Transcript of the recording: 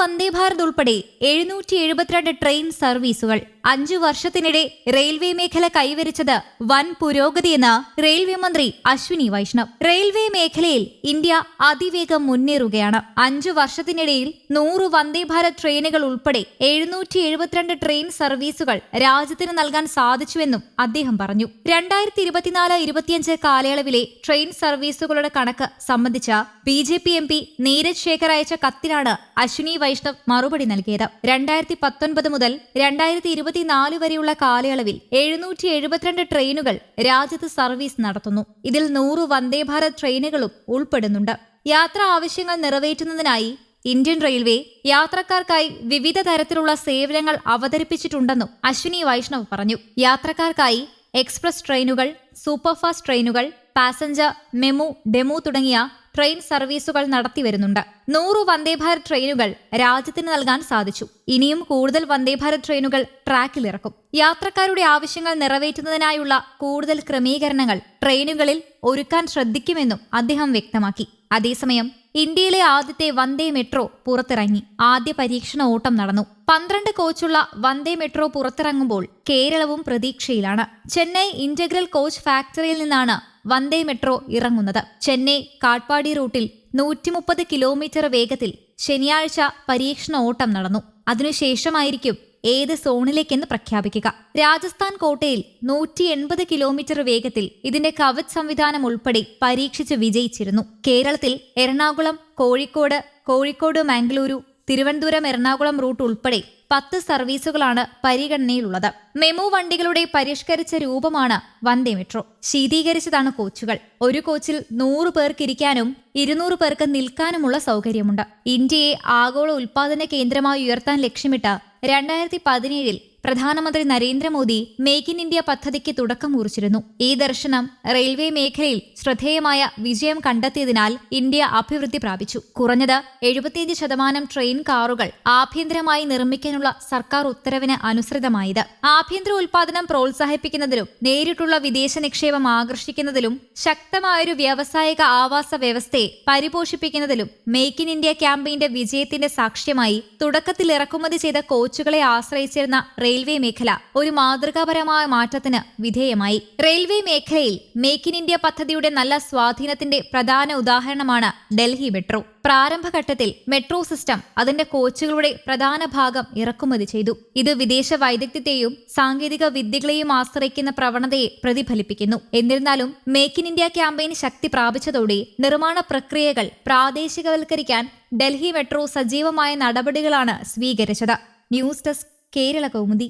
വന്ദേ ഭാരത് ഉൾപ്പെടെ എഴുന്നൂറ്റി എഴുപത്തിരണ്ട് ട്രെയിൻ സർവീസുകൾ. അഞ്ചു വർഷത്തിനിടെ റെയിൽവേ മേഖല കൈവരിച്ചത് വൻ പുരോഗതിയെന്ന് റെയിൽവേ മന്ത്രി അശ്വിനി വൈഷ്ണവ്. റെയിൽവേ മേഖലയിൽ ഇന്ത്യ അതിവേഗം മുന്നേറുകയാണ്. അഞ്ചു വർഷത്തിനിടയിൽ നൂറ് വന്ദേ ഭാരത് ട്രെയിനുകൾ ഉൾപ്പെടെ എഴുന്നൂറ്റി എഴുപത്തിരണ്ട് ട്രെയിൻ സർവീസുകൾ രാജ്യത്തിന് നൽകാൻ സാധിച്ചുവെന്നും അദ്ദേഹം പറഞ്ഞു. രണ്ടായിരത്തി ഇരുപത്തിനാല് ഇരുപത്തിയഞ്ച് കാലയളവിലെ ട്രെയിൻ സർവീസുകളുടെ കണക്ക് സംബന്ധിച്ച B J P M P Neeraj Shekhar അയച്ച കത്തിനാണ് അശ്വിനി വൈഷ്ണവ് മറുപടി നൽകിയത്. രണ്ടായിരത്തി പത്തൊൻപത് മുതൽ രണ്ടായിരത്തി ഇരുപത്തിനാല് വരെയുള്ള കാലയളവിൽ എഴുന്നൂറ്റി എഴുപത്തിരണ്ട് ട്രെയിനുകൾ രാജ്യത്ത് സർവീസ് നടത്തുന്നു. ഇതിൽ നൂറ് വന്ദേ ഭാരത് ട്രെയിനുകളും ഉൾപ്പെടുന്നുണ്ട്. യാത്രാ ആവശ്യങ്ങൾ നിറവേറ്റുന്നതിനായി ഇന്ത്യൻ റെയിൽവേ യാത്രക്കാർക്കായി വിവിധ തരത്തിലുള്ള സേവനങ്ങൾ അവതരിപ്പിച്ചിട്ടുണ്ടെന്നും അശ്വിനി വൈഷ്ണവ് പറഞ്ഞു. യാത്രക്കാർക്കായി എക്സ്പ്രസ് ട്രെയിനുകൾ സൂപ്പർഫാസ്റ്റ് ട്രെയിനുകൾ പാസഞ്ചർ മെമു ഡെമു തുടങ്ങിയ ട്രെയിൻ സർവീസുകൾ നടത്തിവരുന്നുണ്ട് നൂറ് വന്ദേഭാരത് ട്രെയിനുകൾ രാജ്യത്തിന് നൽകാൻ സാധിച്ചു. ഇനിയും കൂടുതൽ വന്ദേഭാരത് ട്രെയിനുകൾ ട്രാക്കിലിറക്കും യാത്രക്കാരുടെ ആവശ്യങ്ങൾ നിറവേറ്റുന്നതിനായുള്ള കൂടുതൽ ക്രമീകരണങ്ങൾ ട്രെയിനുകളിൽ ഒരുക്കാൻ ശ്രദ്ധിക്കുമെന്നും അദ്ദേഹം വ്യക്തമാക്കി. അതേസമയം ഇന്ത്യയിലെ ആദ്യത്തെ വന്ദേ മെട്രോ പുറത്തിറങ്ങി. ആദ്യ പരീക്ഷണ ഓട്ടം നടന്നു. പന്ത്രണ്ട് കോച്ചുള്ള വന്ദേ മെട്രോ പുറത്തിറങ്ങുമ്പോൾ കേരളവും പ്രതീക്ഷയിലാണ്. ചെന്നൈ ഇന്റഗ്രൽ കോച്ച് ഫാക്ടറിയിൽ നിന്നാണ് വന്ദേ മെട്രോ ഇറങ്ങുന്നത്. ചെന്നൈ കാട്ട്പാടി റൂട്ടിൽ നൂറ്റിമുപ്പത് കിലോമീറ്റർ വേഗത്തിൽ ശനിയാഴ്ച പരീക്ഷണ ഓട്ടം നടന്നു. അതിനുശേഷമായിരിക്കും ഏത് സോണിലേക്കെന്ന് പ്രഖ്യാപിക്കുക. രാജസ്ഥാൻ കോട്ടയിൽ നൂറ്റി എൺപത് കിലോമീറ്റർ വേഗത്തിൽ ഇതിന്റെ കവച് സംവിധാനം ഉൾപ്പെടെ പരീക്ഷിച്ച് വിജയിച്ചിരുന്നു. കേരളത്തിൽ എറണാകുളം കോഴിക്കോട് കോഴിക്കോട് മംഗളൂരു തിരുവനന്തപുരം എറണാകുളം റൂട്ട് ഉൾപ്പെടെ പത്ത് സർവീസുകളാണ് പരിഗണനയിലുള്ളത്. മെമു വണ്ടികളുടെ പരിഷ്കരിച്ച രൂപമാണ് വന്ദേ മെട്രോ. ശീതീകരിച്ചതാണ് കോച്ചുകൾ. ഒരു കോച്ചിൽ നൂറ് പേർക്ക് ഇരിക്കാനും ഇരുന്നൂറ് പേർക്ക് നിൽക്കാനുമുള്ള സൗകര്യമുണ്ട്. ഇന്ത്യയെ ആഗോള ഉൽപാദന കേന്ദ്രമായി ഉയർത്താൻ ലക്ഷ്യമിട്ട് രണ്ടായിരത്തി പതിനേഴിൽ പ്രധാനമന്ത്രി നരേന്ദ്രമോദി മേക്ക് ഇൻ ഇന്ത്യ പദ്ധതിക്ക് തുടക്കം കുറിച്ചിരുന്നു. ഈ ദർശനം റെയിൽവേ മേഖലയിൽ ശ്രദ്ധേയമായ വിജയം കണ്ടെത്തിയതിനാൽ ഇന്ത്യ അഭിവൃദ്ധി പ്രാപിച്ചു. കുറഞ്ഞത് എഴുപത്തിയഞ്ച് ശതമാനം ട്രെയിൻ കാറുകൾ ആഭ്യന്തരമായി നിർമ്മിക്കാനുള്ള സർക്കാർ ഉത്തരവിന് അനുസൃതമായത്. ആഭ്യന്തര ഉൽപാദനം പ്രോത്സാഹിപ്പിക്കുന്നതിലും നേരിട്ടുള്ള വിദേശ നിക്ഷേപം ആകർഷിക്കുന്നതിലും ശക്തമായൊരു വ്യാവസായിക ആവാസ വ്യവസ്ഥയെ പരിപോഷിപ്പിക്കുന്നതിലും മേക്ക് ഇൻ ഇന്ത്യ ക്യാമ്പയിന്റെ വിജയത്തിന്റെ സാക്ഷ്യമായി തുടക്കത്തിൽ ഇറക്കുമതി ചെയ്ത കോച്ചുകളെ ആശ്രയിച്ചിരുന്ന റെയിൽവേ മേഖല ഒരു മാതൃകാപരമായ മാറ്റത്തിന് വിധേയമായി. റെയിൽവേ മേഖലയിൽ മേക്ക് ഇൻ ഇന്ത്യ പദ്ധതിയുടെ നല്ല സ്വാധീനത്തിന്റെ പ്രധാന ഉദാഹരണമാണ് ഡൽഹി മെട്രോ. പ്രാരംഭഘട്ടത്തിൽ മെട്രോ സിസ്റ്റം അതിന്റെ കോച്ചുകളുടെ പ്രധാന ഭാഗം ഇറക്കുമതി ചെയ്തു. ഇത് വിദേശ വൈദഗ്ധ്യത്തെയും സാങ്കേതിക വിദ്യകളെയും ആശ്രയിക്കുന്ന പ്രവണതയെ പ്രതിഫലിപ്പിക്കുന്നു. എന്നിരുന്നാലും മേക്ക് ഇൻ ഇന്ത്യ ക്യാമ്പയിൻ ശക്തി പ്രാപിച്ചതോടെ നിർമ്മാണ പ്രക്രിയകൾ പ്രാദേശികവൽക്കരിക്കാൻ ഡൽഹി മെട്രോ സജീവമായ നടപടികളാണ് സ്വീകരിച്ചത്. News desk Kerala Kaumudi